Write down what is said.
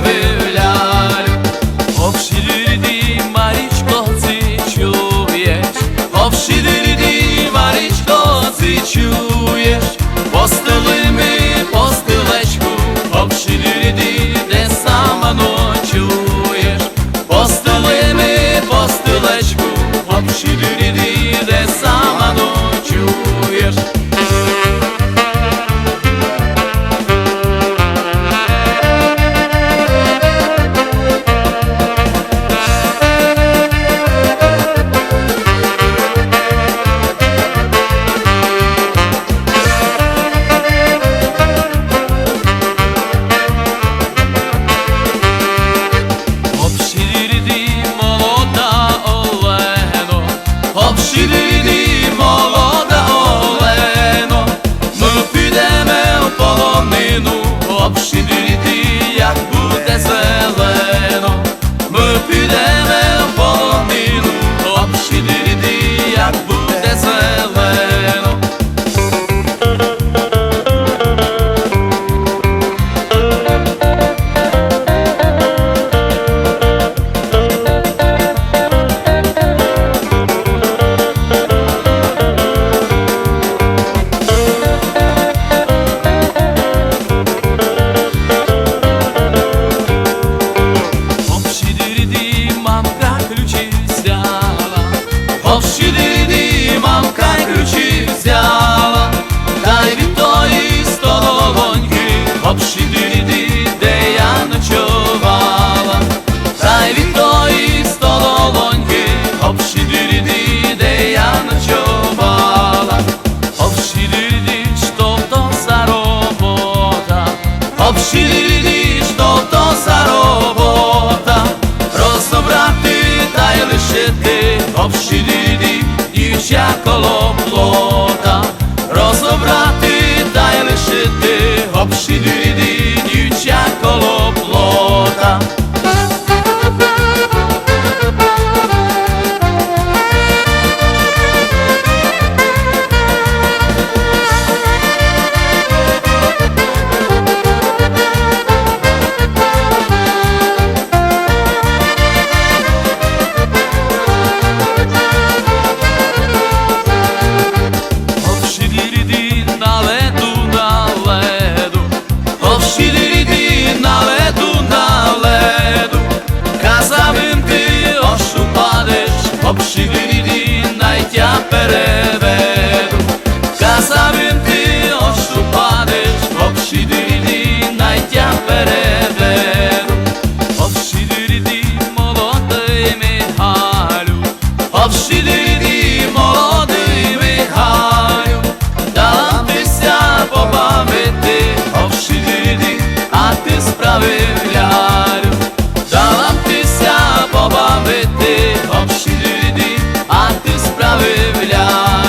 vez. обширні, що то за робота, розобрати та й лишити, общині, дівча коло плота. Ставити обшлюди, а ти справи вля.